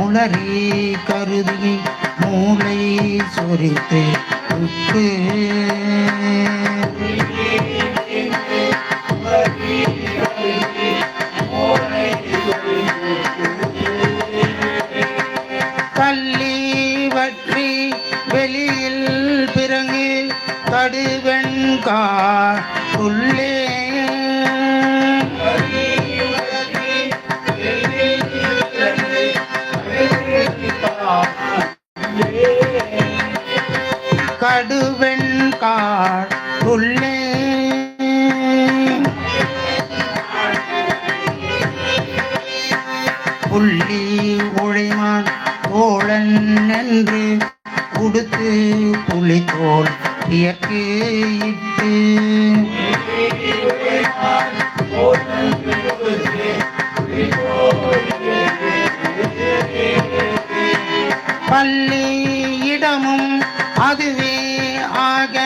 உளறி கருதி மூளை சொரித்து உப்பு. தள்ளி வற்றி வெளியில் பிறகு கடுவெண்கா உள்ளே கடுவெண்கார் உள்ளே. புள்ளி உழைமான் தோழன் என்று உடுத்து புலித்தோல் இயற்கு இட்டு. பள்ளி இடமும் அதுவே ஆக